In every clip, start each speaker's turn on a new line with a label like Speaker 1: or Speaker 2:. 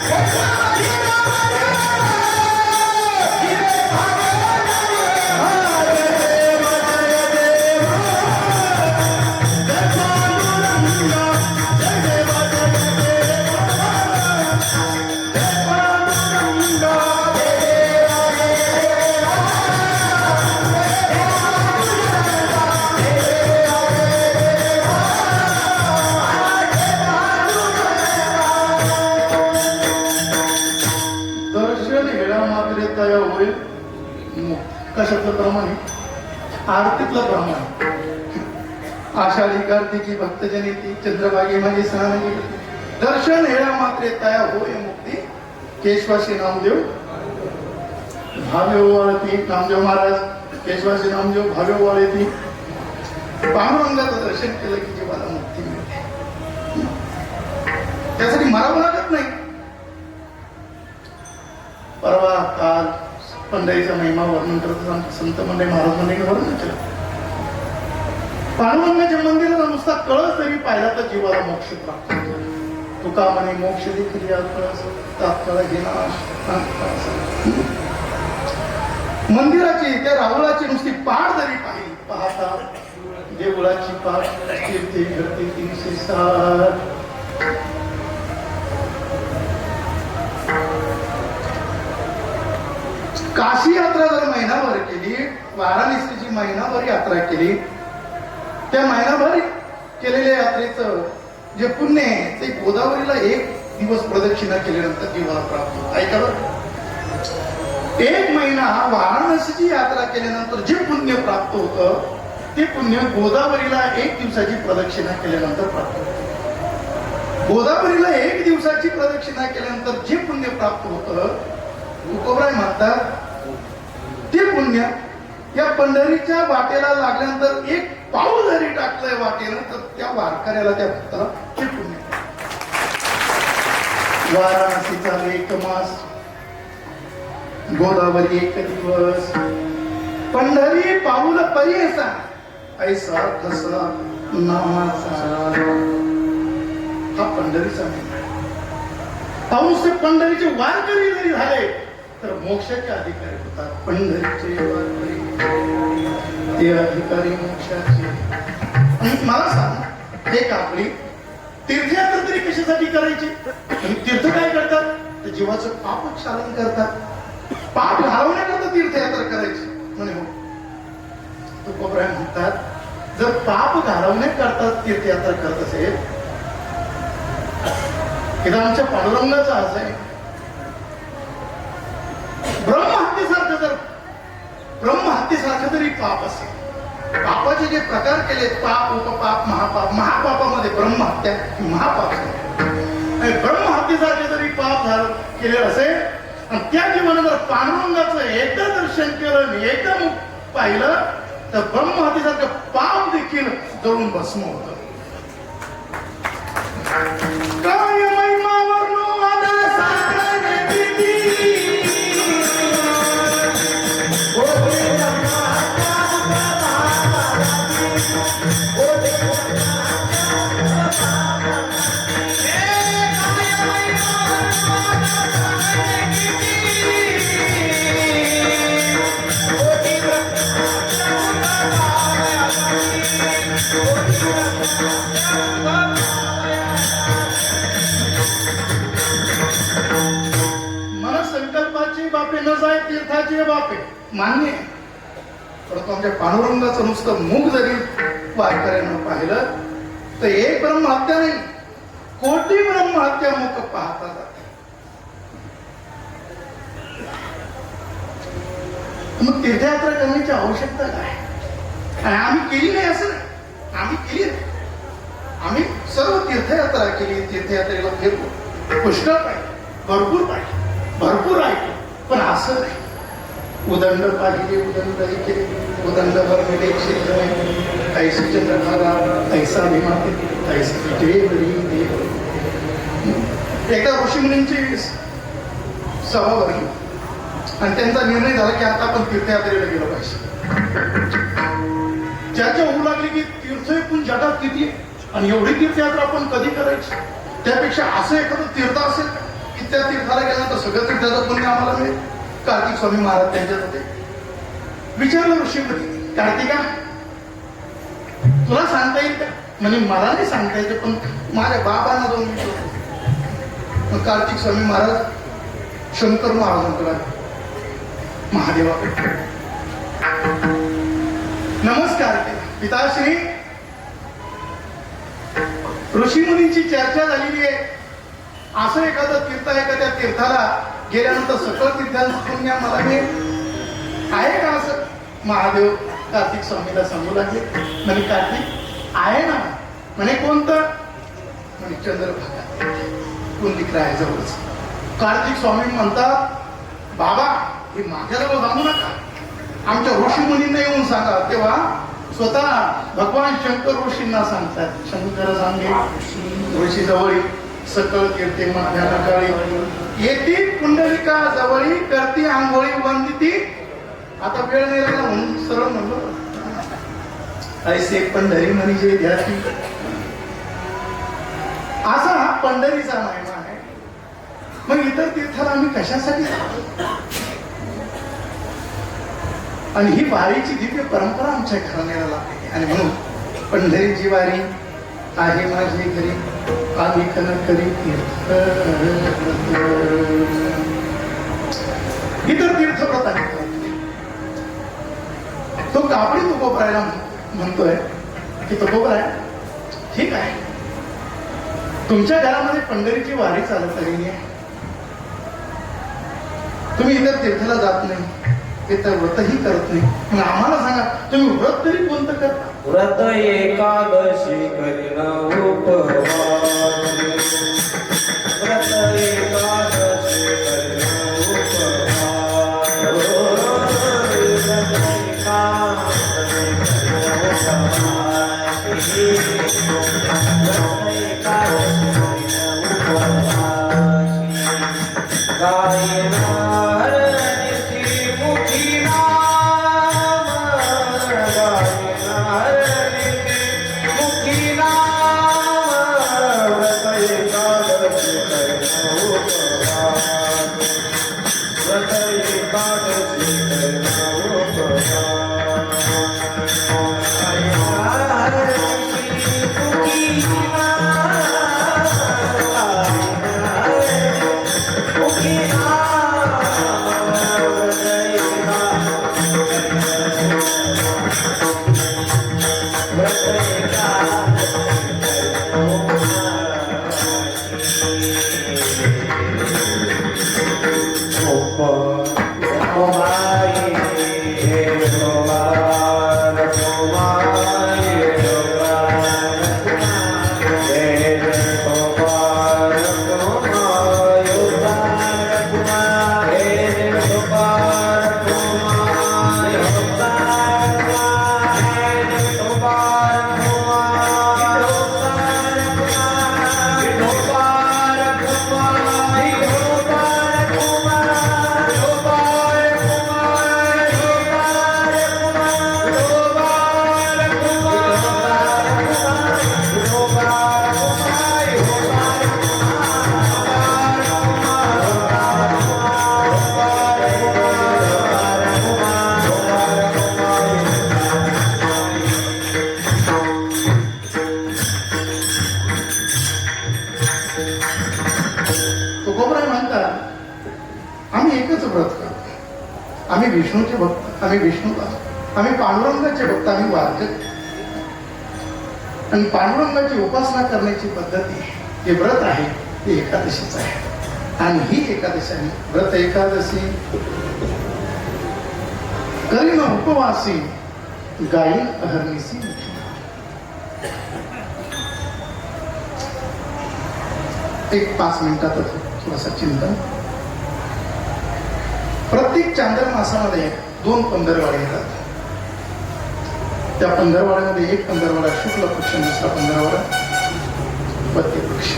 Speaker 1: What? कशाचं प्रमाणे आरतीतलं प्रमाण आषाढी कार्तिकी भक्तजनीती चंद्रभागी म्हणजे माझी सहानगी दर्शन हेळा मात्रे तया होय मुक्ती. केशवाशी नामदेव. भाव्य वाळती नामदेव महाराज केशवाशी नामदेव भाव्य वाळती पांडुरंगाचं दर्शन केलं की जीवाला मुक्ती मिळते. त्यासाठी मरावं लागत नाही. परवा काल पंढरीचा महिमा वर्णन करत संत मंडळी म्हणजे महाराज म्हणजे मंडळीने वर्णन केलं पांडुरंगाच्या मंदिराला नुसता कळस तरी पाहिला तर जीवाला मोक्ष प्राप्त तुका म्हणे मोक्ष देखील कळस तात्काळ घेणार मंदिराची त्या रावळाची नुसती पाड जरी पाहिली पाहता देवळाची पाठ तीर्थे घडते तीनशे सात काशी यात्रा जर महिनाभर केली वाराणसीची महिनाभर यात्रा केली त्या महिनाभर केलेल्या यात्रेचं जे पुण्य आहे ते गोदावरीला एक दिवस प्रदक्षिणा केल्यानंतर जीवाला प्राप्त होत. ऐका एक महिना वाराणसीची यात्रा केल्यानंतर जे पुण्य प्राप्त होतं ते पुण्य गोदावरीला एक दिवसाची प्रदक्षिणा केल्यानंतर प्राप्त होतं. गोदावरीला एक दिवसाची प्रदक्षिणा केल्यानंतर जे पुण्य प्राप्त होतं तुकोबराय म्हणतात ते पुण्य. या पंढरीच्या वाटेला लागल्यानंतर एक पाऊल जरी टाकलंय वाटेनं तर त्या वारकऱ्याला त्या भक्ताला ते पुण्य. वाराणसीचा एक मास. गोदावरी एक दिवस. पंढरी पाऊल परियसा ऐसा तसा नामाचा. हा पंढरीचा पाऊस ते पंढरीचे वारकरी जरी झाले तर मोक्षाचे अधिकारी होतात. पंढरीचे ते अधिकारी मोक्षाचे. मला सांग हे कापडी तीर्थयात्रा तरी कशासाठी करायची? आणि तीर्थ काय करतात? तर जीवाचं पाप क्षालन करतात. पाप घालवण्याकरता तीर्थयात्रा करायची. म्हणे हो. तुकोबराय म्हणतात जर पाप घालवण्याकरता तीर्थयात्रा करत असेल इथं आमच्या पांडुरंगाचा आज आहे. ब्रह्महत्येसारखं जर ब्रह्महत्येसारखं जरी पाप असेल पापाचे जे प्रकार केले पाप उपपाप महापाप महापापामध्ये ब्रह्महत्या महापाप आणि ब्रह्महत्येसारखे जरी पाप झालं केले असेल आणि त्या जीवनात जर पांडुरंगाचं एकदा दर्शन केलं आणि एकदा पाहिलं तर ब्रह्महत्येसारखं पाप देखील जळून भस्म होतं. मान्य आहे. परंतु आमच्या पांडुरंगाचं नुसतं मुख जरी वारकऱ्यानं पाहिलं तर एक ब्रह्महत्या नाही कोटी ब्रह्महत्या मुख पाहता जाते. मग तीर्थयात्रा करण्याची आवश्यकता काय? आणि आम्ही केली नाही असं नाही. आम्ही केली नाही. आम्ही सर्व तीर्थयात्रा केली तीर्थयात्रेला फिरलो. पुष्कळ पाहिजे भरपूर पाहिजे भरपूर ऐकलं. पण असं नाही. उदंड पाहिजे उदंड ऐके उदंड भरलेले क्षेत्र ऐसे चंद्रभागा ऐसा भीमाते ऐसे विजय बरी देव. एका ऋषीमुनींची सभा भरली. आणि त्यांचा निर्णय झाला की आता आपण तीर्थयात्रेला गेलो पाहिजे. ज्याच्या होऊ लागली की तीर्थ एकूण जगात किती आणि एवढी तीर्थयात्रा आपण कधी करायची? त्यापेक्षा असं एखादं तीर्थ असेल की? त्या तीर्थाला गेल्यानंतर सगळं तीर्थाचं पुण्य आम्हाला मिळेल. कार्तिक स्वामी महाराज त्यांच्यात होते. विचारलं ऋषीमध्ये कार्तिका तुला सांगता येईल का? म्हणजे मला नाही सांगता येते पण माझ्या बाबांना जाऊन विचारतो मग कार्तिक स्वामी महाराज शंकर महाराजांकडे आले. महादेवाकडे. नमस्कार पिताश्री. ऋषी मुनींची चर्चा झालेली आहे. असं एखादं तीर्थ आहे का त्या तीर्थाला? गेल्यानंतर सकळ तीर्थांचं मला हे आहे का असं? महादेव कार्तिक स्वामीला सांगू लागले. म्हणे कार्तिक आहे ना. म्हणे कोणतं? म्हणे चंद्रभागा. कुंडिक रायाजवळच. कार्तिक स्वामी म्हणतात बाबा हे माझ्याजवळ सांगू नका. आमच्या ऋषी मुनींना येऊन सांगा. तेव्हा स्वतः भगवान शंकर ऋषींना सांगतात. शंकर सांगे ऋषी जवळी सकळ कीर्ती माझ्या येती पुंडलिका जवळी करती आंघोळी वंदिती. आता वेळ नाही लागला म्हणून सरळ म्हणलो. ऐसे पंढरी म्हणजे ध्याती असा हा पंढरीचा महिमा आहे. मग इतर तीर्थाला आम्ही कशासाठी आणि ही वारीची दिव्य परंपरा आमच्या घराण्याला लागते. आणि म्हणून पंढरीची वारी आहे माझे घरी आधी करी तीर्थ इतर तीर्थ प्रथा तो कापडी तुकोबरायला म्हणतोय की तुकोबराय ठीक आहे. तुमच्या घरामध्ये पंढरीची वारी चालत आलेली आहे. तुम्ही इतर तीर्थाला जात नाही. इतर व्रतही करत नाही. मग आम्हाला सांगा तुम्ही व्रत तरी कोणतं करता?
Speaker 2: व्रत एकादशी करीन उपवास.
Speaker 1: आम्ही विष्णूचे भक्त आम्ही विष्णूदास आम्ही पांडुरंगाचे भक्त आम्ही वारकरी. आणि पांडुरंगाची उपासना करण्याची पद्धती जे व्रत आहे ते एकादशीच आहे. आणि ही एकादशी आहे. व्रत एकादशी. करीन उपवासी गायन अहर्निसी एक पाच मिनिटातच थोडासा चिंतन प्रत्येक चांद्र मासामध्ये दोन पंधरवाडे येतात. त्या पंधरवाड्यामध्ये एक पंधरवाडा शुक्ल पक्ष दुसरा पंधरवाडा पत्य पक्ष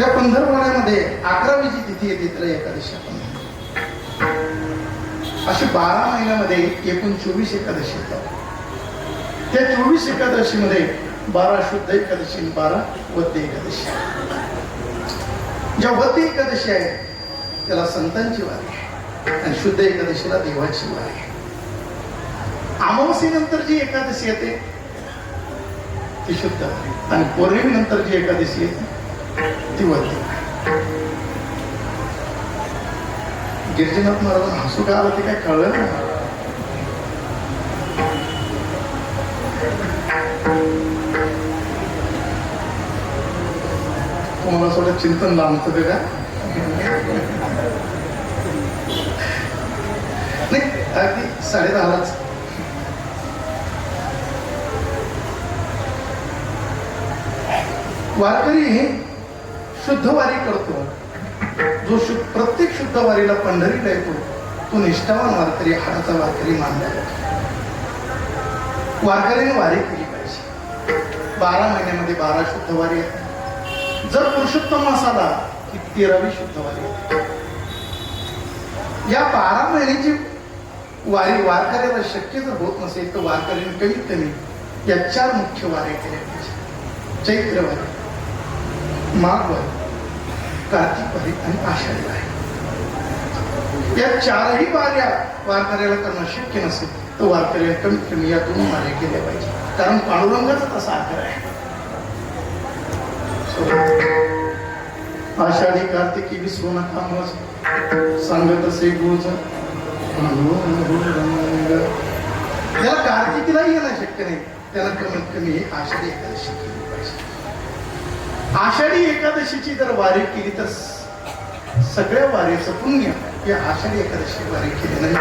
Speaker 1: या पंधरवाड्यामध्ये अकरावीची तिथी येते तर एकादशी आपण अशी बारा महिन्यामध्ये एकूण चोवीस एकादशी येतात. त्या चोवीस एकादशीमध्ये बारा शुद्ध एकादशी आणि बारा वद्य एकादशी. ज्या वती एकादशी आहे त्याला संतांची वारी. आहे आणि शुद्ध एकादशीला देवाची वारी. अमावस्येनंतर जी एकादशी येते ती शुद्ध आणि पौर्णिमेनंतर जी एकादशी येते ती वरती गिरिजनाथ महाराज हसू का आलं ते काय कळलं ना तुम्हाला थोडं चिंतन लांबतं ते का नाही अगदी साडे दहालाच वारकरी हे शुद्ध वारी करतो. जो शु प्रत्येक शुद्ध वारीला पंढरीला येतो तो निष्ठावान वारकरी हाडाचा वारकरी मानला जातो. वारकरीने वारी केली पाहिजे. बारा महिन्यामध्ये बारा शुद्ध वारी जर पुरुषोत्तम असाला की तेरावी शुद्ध वारी या बारा महिन्याची वारी वारकऱ्याला शक्य जर होत नसेल तर वारकऱ्याने कमीत कमी या चार मुख्य वाऱ्या केल्या पाहिजे चैत्र वारी माघ वारी कार्तिक वारी आणि आषाढी वारी. या चारही वाऱ्या वारकऱ्याला करणं शक्य नसेल तर वारकऱ्याला कमीत कमी या दोन वाऱ्या केल्या पाहिजे. कारण पांडुरंगाचा तसा आकार आहे. आषाढी कार्तिकी विसरू नका मग सांगत असे गुरुजन त्याला कार्तिकीलाही येणं शक्य नाही त्याला कमीत कमी आषाढी एकादशी केली पाहिजे. आषाढी एकादशीची जर वारी केली तर सगळ्या वारीचं पुण्य या आषाढी एकादशी वारी केली नाही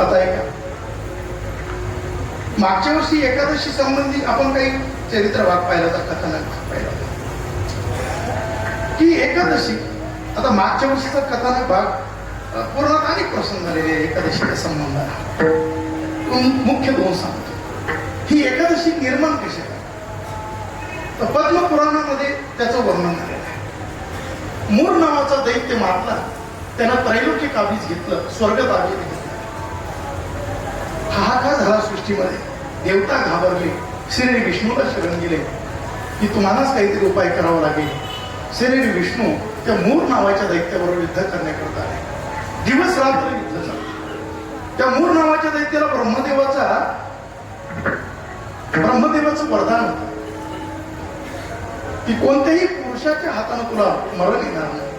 Speaker 1: आता ऐका. मागच्या वर्षी एकादशी संबंधी आपण काही चरित्र भाग पाहिला होता कथानक भाग पाहिला होता. की एकादशी आता मागच्या वर्षीचा कथानक भाग अ, अनेक प्रसंग झालेले आहे एकादशीच्या संबंधाने मुख्य दोन सांगतो ही एकादशी निर्माण कशी तर पद्म पुराणामध्ये त्याचं वर्णन झालेलं आहे मूर नावाचा दैत्य मारला त्यानं त्रैलोक्य काबीज घेतलं स्वर्ग ताब्यात घेतलं. हाहाकार झाला सृष्टीमध्ये देवता घाबरले श्री विष्णूला शरण गेले की तुम्हालाच काहीतरी उपाय करावा लागेल श्री विष्णू त्या मूर नावाच्या दैत्याबरोबर युद्ध करण्याकरता दिवस रात्र युद्ध झालं त्या मूळ नावाच्या दैत्याला ब्रह्मदेवाचा ब्रह्मदेवाचं वरदान होत. की कोणत्याही पुरुषाच्या हातानं तुला मरण येणार नाही.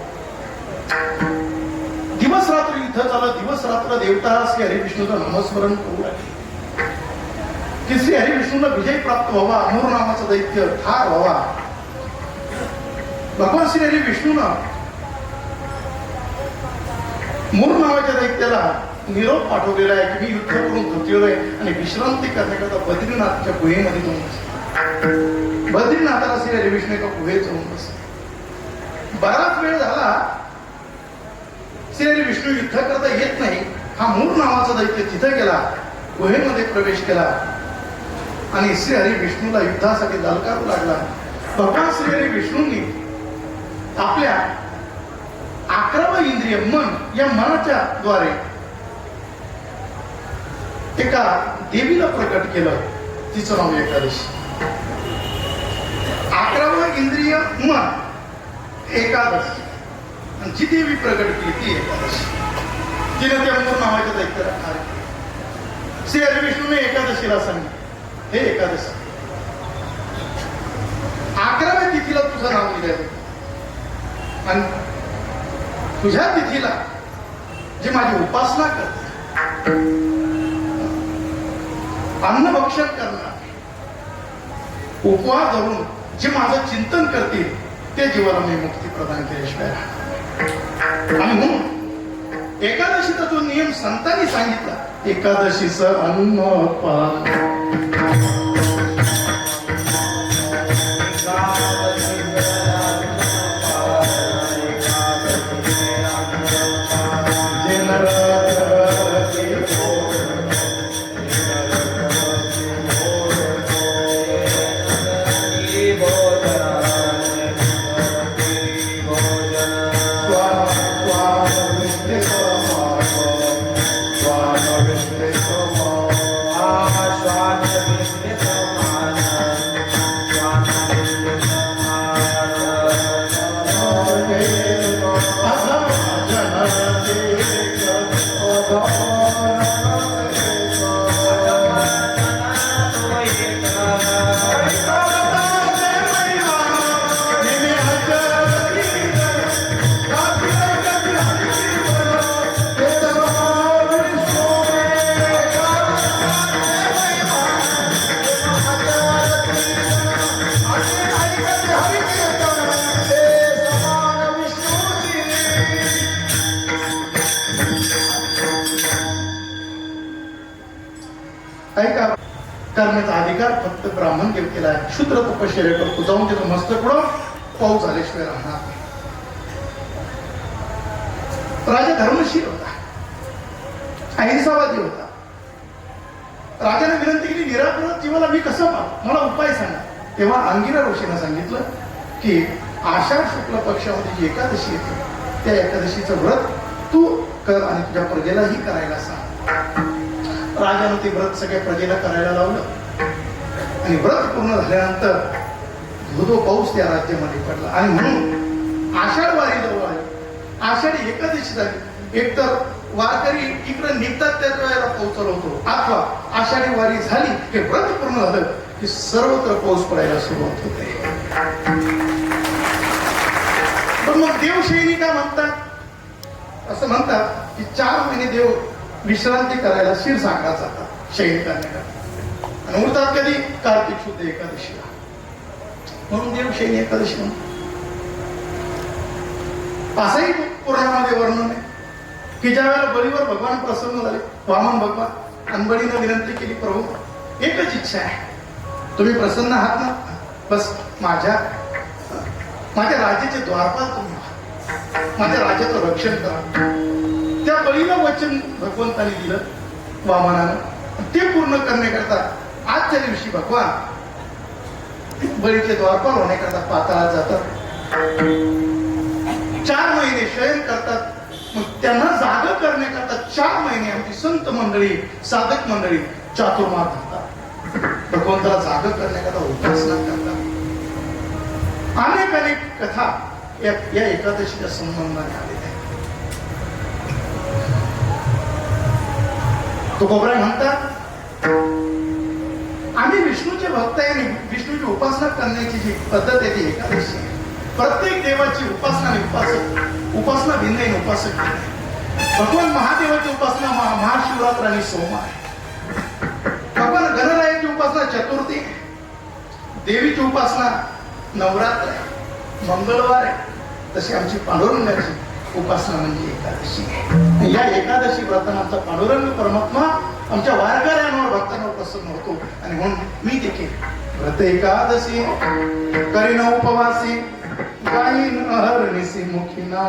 Speaker 1: दिवस रात्र युद्ध झालं दिवस रात्र देवता श्री हरिविष्णूचं नामस्मरण करू लागले. की श्री हरिविष्णूला विजय प्राप्त व्हावा अमोर नामाचा दैत्य ठार व्हावा. भगवान श्री हरी मूर नावाच्या दैत्याला निरोप पाठवलेला आहे की मी युद्ध करून धुतलेलो आहे आणि विश्रांती करण्याकरता बद्रीनाथच्या गुहेमध्ये जाऊन बसले. बद्रीनाथाला श्री हरी एका गुहेत जाऊन बसले. बराच वेळ झाला श्री हरी विष्णू युद्ध करता येत नाही. हा मूळ नावाचा दैत्य तिथे गेला गुहेमध्ये प्रवेश केला. आणि श्री हरी विष्णूला युद्धासाठी दलकारू लागला. भगवान श्री हरी विष्णूंनी आपल्या अकरावं इंद्रिय मन या मनाच्या द्वारे एका देवीला प्रकट केलं. तिचं नाव एकादशी. अकरावं इंद्रिय मन एकादशी. आणि जी देवी प्रकट केली ती एकादशी. तिने त्या मूळ नावाच्या दैत्य राखणार श्री हरी विष्णूने एकादशीला सांगितलं. हे एकादशी. अकराव्या तिथीला तुझं नाव दिलं आणि तुझ्या तिथीला जे माझी उपासना करते. अन्नभक्षण करणार. उपवास धरून जे माझं चिंतन करतील ते जीवाला मी मुक्ती प्रदान केल्याशिवाय आणि म्हणून एकादशीचा जो नियम संतांनी सांगितला एकादशीचं अन्न पान. ब्राह्मण देव ब्राह्मण आहे शूद्र तपश्चर्या करतो. जाऊन त्याचं मस्तक पुढं पाऊस झाल्याशिवाय राहणार नाही. राजा धर्मशील होता. अहिंसावादी होता. राजाने विनंती केली निराकृत जीवाला मी कसं पाहू मला उपाय सांगा. तेव्हा अंगिरा ऋषीनं सांगितलं की आषाढ शुक्ल पक्षामध्ये जी एकादशी येते त्या एकादशीचं व्रत तू कर आणि तुझ्या प्रजेलाही करायला सांग. राजानं ते व्रत सगळ्या प्रजेला करायला लावलं. आणि व्रत पूर्ण झाल्यानंतर धोधो पाऊस त्या राज्यामध्ये पडला. आणि म्हणून आषाढ वारी जवळ आली. आषाढी एकादशी झाली. एकतर वारकरी इकडे निघतात त्याच वेळेला पोहोचलो होतो अथवा आषाढी वारी झाली हे व्रत पूर्ण झालं की सर्वत्र पाऊस पडायला सुरुवात होते. पण मग देवशैनी का म्हणतात? असं म्हणतात की चार महिने देव विश्रांती करायला क्षीरसागरात जातात शैनिकांनी करण्याकरता मुहूर्तात कधी कार्तिक शुद्ध एकादशीला म्हणून देवशैनी एकादशी असंही पुराणामध्ये वर्णन आहे की ज्या वेळेला बळीवर भगवान प्रसन्न झाले वामन भगवान अनबळीनं विनंती केली प्रभू एकच इच्छा आहे. तुम्ही प्रसन्न आहात ना? बस माझ्या माझ्या राजाचे द्वारपाल तुम्ही माझ्या राजाचं रक्षण करा. त्या बळीनं वचन भगवंताने दिलं वामनानं. ते पूर्ण करण्याकरता आजच्या दिवशी भगवान बळीचे द्वारपाल होण्याकरता पाताळात जातात. चार महिने शयन करतात. मग त्यांना जाग करण्याकरता चार महिने आमची संत मंडळी साधक मंडळी चातुर्मास करतात भगवंताला जाग करण्याकरता उपासना करतात. अनेक अनेक कथा या या एकादशीच्या संबंधाने आलेल्या आहेत. तो कोबरा म्हणतात आम्ही विष्णूचे भक्त आहे आणि विष्णूची उपासना करण्याची जी पद्धत आहे ती एकादशी प्रत्येक देवाची उपासना आणि उपासक उपासना भिन्न आहे उपासक भगवान महादेवाची उपासना महा- महाशिवरात्र आणि सोमवार आहे. भगवान गणरायाची उपासना चतुर्थी आहे. देवीची उपासना नवरात्र आहे. मंगळवार आहे. तशी आमची पांडुरंगाची उपासना म्हणजे एकादशी आहे. या एकादशी व्रतानं आमचा पांडुरंग परमात्मा आमच्या वारकऱ्यांवर भक्तांवर प्रसन्न होतो. आणि म्हणून मी देखील व्रत एकादशी करीन उपवासी गाईन अहर्निसी मुखिना.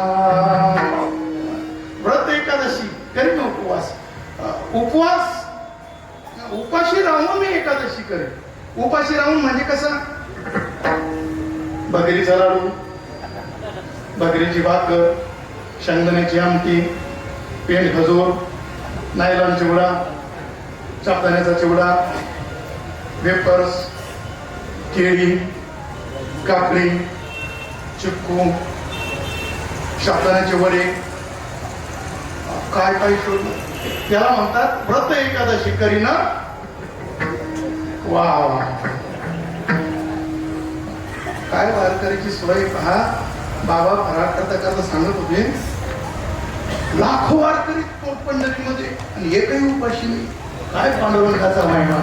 Speaker 1: व्रत एकादशी करीन उपवास. उपवास उपाशी राहून मी एकादशी करेन. उपाशी राहून म्हणजे कसं? बकरीचा लाडू बकरीची भाकर शेंगदाण्याची आमटी पेंट खजूर नायलॉन चिवडा साबदाण्याचा चिवडा वेपर्स केळी काकडी चिक्कू साबदाण्याचे वडे काय काय शोध? त्याला म्हणतात व्रत एकादशी करीना. वा वा काय वारकरीची सोय पहा. बाबा फराळ करता करता सांगत होते लाखो वारकरी पंढरीमध्ये आणि एकही उपाशी नाही. काय पांडुरंगाचा महिमा?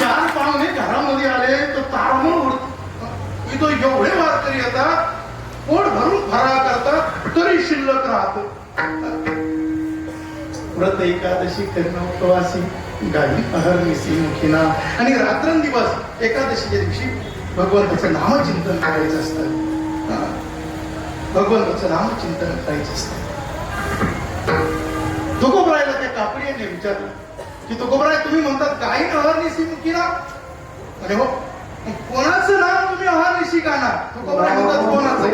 Speaker 1: चार पाहुणे घरामध्ये आले तर तारमळ उडत इथं एवढे वारकरी येतात पोट भरून भरा करतात तरी शिल्लक राहतो. व्रत एकादशी करणं प्रवासी गाई अहर्निसी मुखिना. आणि रात्रंदिवस एकादशीच्या दिवशी भगवंताचं नामचिंतन करायचं असतं. भगवंताचं नामचिंतन करायचं असतं. त्यांनी विचारलं की तुकोबराय तुम्ही म्हणतात काही अहर्निशी मुकीरा अरे हो. कोणाचं नाव तुम्ही अहर्निशी का ना तुकोबराय म्हणतात कोणाचं?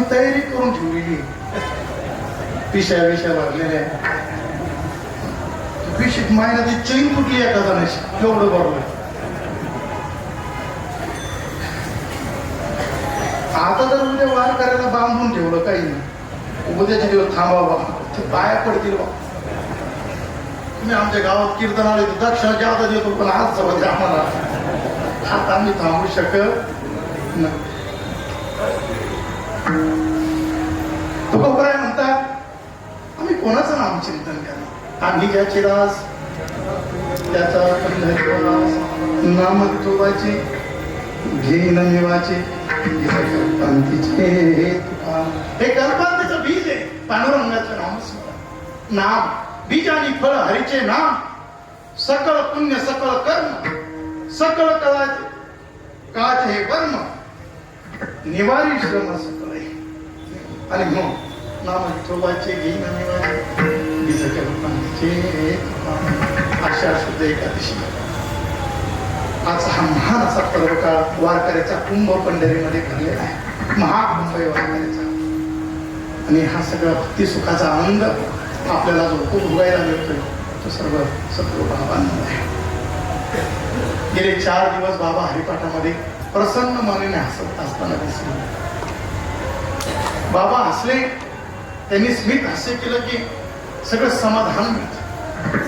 Speaker 1: आम्ही तयारी करून ठेवलेली पिशा विशा भरलेल्या पिशीत मायना ती चैन फुटली एका जणाची एवढं भरलं आता जर उद्या वार करायला बांधून ठेवलं काही नाही. उद्याचे दिवस थांबावा ते पाया पडतील बा. तुम्ही आमच्या गावात कीर्तन आले तर दक्षिणा जादा देतो पण आज समज आम्हाला. आता आम्ही थांबू शकत नाही. तुकोबराय म्हणतात आम्ही कोणाचं नाम चिंतन केलं आम्ही ज्याची रास त्याचा नाम तुवाची घेईन निवाचे कल्पांतीचे हे कल्पांतीचं बीज आहे पांडुरंगाचं नाम नाम बीज आणि फळ हरीचे नाम सकळ पुण्य सकळ कर्म सकळ कळाचे काच हे कर्म निवारी श्रम सकळ आणि मग नाम घेईन निवारे। बीज शुद्ध एकादशी। आज हा महान असा पर्व काळ वारकऱ्याचा कुंभ पंढरीमध्ये भरलेला आहे महाकुंभ वारकऱ्याचा। आणि हा सगळा भक्ती सुखाचा आनंद आपल्याला जो उपभोगायला मिळतोय तो सर्व सत्व बाबांना आहे। गेले चार दिवस बाबा हरिपाठामध्ये प्रसन्न मनाने हसत बाबा हसले त्यांनी स्मित हास्य केलं की सगळं समाधान मिळतं.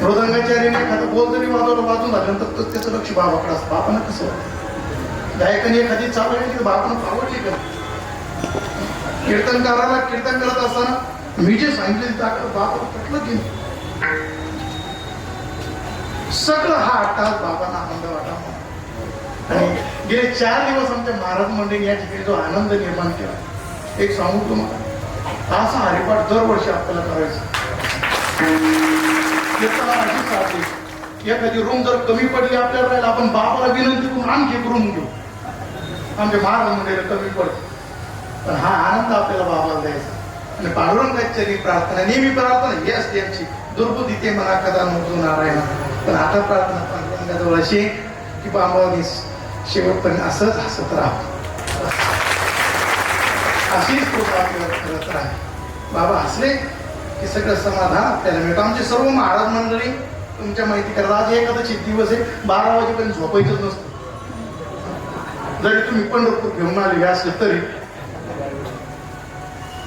Speaker 1: मृदंगाचार्याने एखादं बोल जरी वाजवलं वाजून झाल्यानंतर तर त्याचं लक्ष बाबाकडे असतं. बाबांना कसं वाटतं? गायकाने एखादी चालू आहे की बाबांना आवडली का? कीर्तनकाराला कीर्तन करत असताना मी जे सांगितले त्याकडे दाखल बाबा पटलं की सगळं हा आठ तास बाबांना आनंद वाटा आणि गेले चार दिवस आमच्या महाराज मंडळी या ठिकाणी जो आनंद निर्माण केला. एक सांगू तुम्हाला. असा हरिपाठ दरवर्षी आपल्याला करायचा. एखादी रूम जर कमी पडली आपल्याला राहिला आपण बाबाला विनंती करून आणखी एक रूम घेऊ. आमच्या महाराज मंडळीला कमी पडते पण हा आनंद आपल्याला बाबाला द्यायचा. आणि पांडुरंगाची प्रार्थना नेहमी प्रार्थना ही असते आमची. दुर्बुद्धी ते मला कदा नव्हतो नारायण. पण आता प्रार्थना पांडुरंगाजवळ अशी की बाबा शेवटपर्यंत असंच हसत राहावं अशीच कृपा आपल्याला करत राहा. बाबा हसले की सगळं समाधान आपल्याला मिळतं. आमचे सर्व महाराज मंडळी तुमच्या माहिती करा. आज एखादा दिवस आहे. बारा वाजेपर्यंत झोपायचंच नसतं. जरी तुम्ही पंढरपूर घेऊन आलेले असले तरी.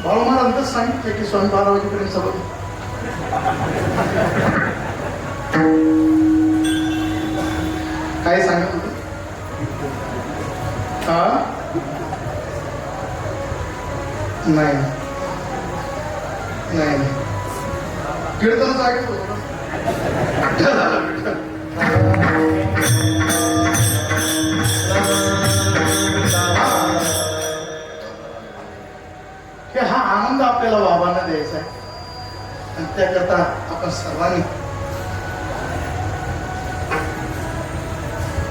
Speaker 1: बाळू महाराज सांगितले की स्वामी बारा वाजेपर्यंत सगळं काय सांगत हा नाही. नाही. नाही. कीर्तनच ऐकत होतो की हा आनंद आपल्याला बाबांना द्यायचा आहे. आणि त्याकरता आपण सर्वांनी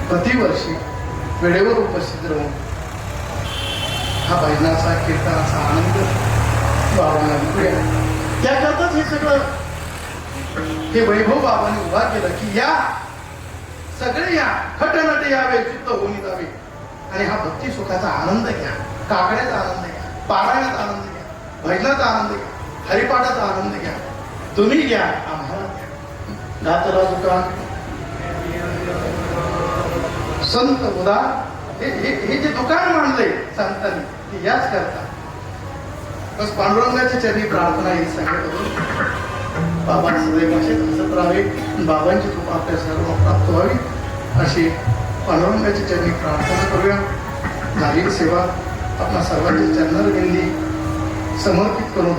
Speaker 1: प्रतिवर्षी वेळेवर उपस्थित राहून हा भजनाचा कीर्तनाचा आनंद बाबांना विकूया त्याकरताच हे सगळं हे वैभव बाबांनी उभा केलं की या सगळे या खटनट यावे चित्त होऊन जावे आणि हा भक्ती सुखाचा आनंद घ्या. काकड्याचा आनंद घ्या. पारायणाचा आनंद घ्या. भजनाचा आनंद घ्या. हरिपाठाचा आनंद घ्या. तुम्ही घ्या आम्हाला घ्या. घातला दुकान संत उदा हे हे- जे दुकान मांडले संतांनी ते याच करता. बस पांडुरंगाची चरणी प्रार्थना ही सांगत बाबा सदैव असेच हसत राहावे. बाबांची खूप आपल्या सर्व प्राप्त व्हावी. अशी पांडुरंगाची चरणी प्रार्थना करूया. नागरिक सेवा आपल्या सर्वांच्या गेली समर्पित करून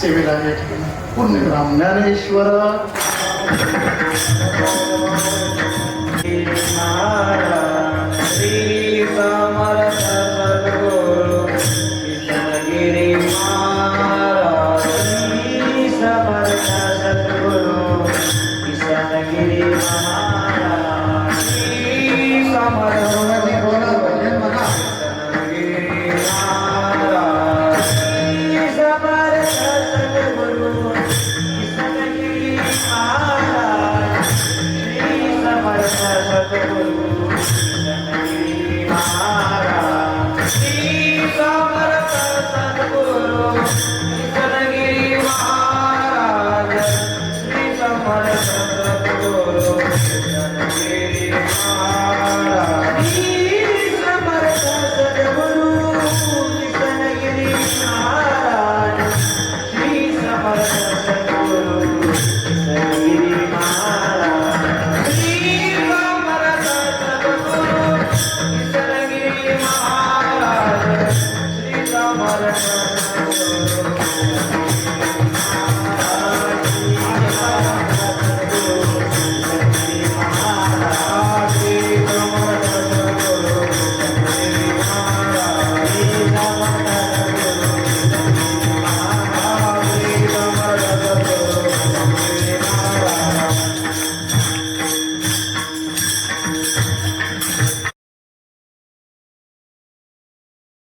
Speaker 1: सेवेला या ठिकाणी पूर्ण राम ज्ञानेश्वर
Speaker 2: श्री